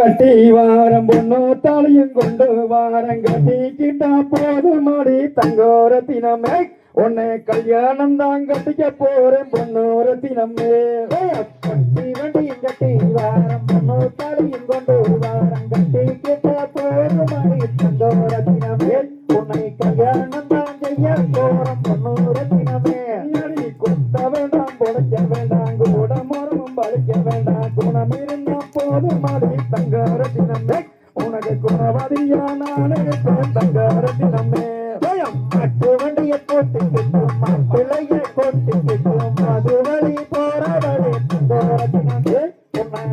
கட்டி வாரம் பொண்ணோ தாலியும் கொண்டு வாரம் கட்டிக்கிட்டா போது மாடி தங்கோர தினமே. உன்னை கல்யாணம் தான் கட்டிக்க போறேன் பொண்ணோர தினமே. கட்டி வண்டியும் கட்டி வாரம் பொண்ணோ தாலியும் கொண்டு வாரம் கட்டிக்கிட்டா போது மாடி தங்கோர தினமே. உன்னை கல்யாணம் தான் செய்ய போறேன் பொண்ணோர தினமே. கொத்த வேண்டாம் பொழைக்க வேண்டாம். போது மாடி தங்க ரத்தினமே உனக்கு குறவதியா நானே தங்க ரத்தினமே மட்டு வண்டிய கோட்டிக்கிட்டு மட்டிலைய கோட்டிக்கிட்டு மது வழி போற வழி தங்க ரத்தினமே உன்னை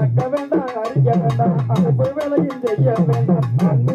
அக்க வேண்டாம் அழிக்க வேண்டாம் அது வேலையும் செய்ய வேண்டாம்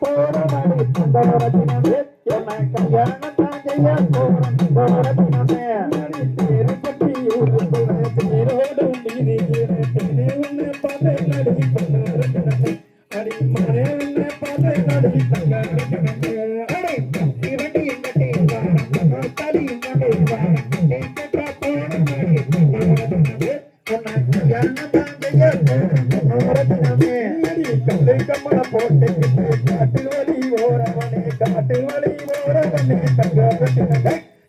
போற மாதிரி கல்யாணம் தான் செய்ய போறோம் போற காட்டில் வழி ஓரவனே காட்டில் வழி ஓரவனே தங்க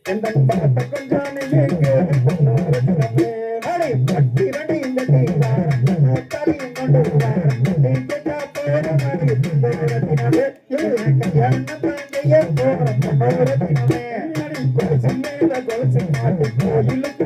எந்த படத்தை கொஞ்சானே கோயிலுக்கு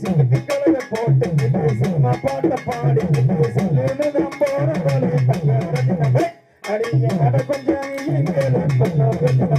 சிக்கு கலக போட்டு சும்மா பாட்ட பாடி சில்லுன்னு நம்ம உரவழி தங்க அடிய நட கொஞ்சம் எங்களை பண்ண கொஞ்சம்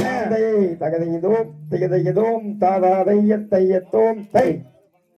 தகதையதோம் திகதையதோம் தாதாதைய தையத்தோம் தை.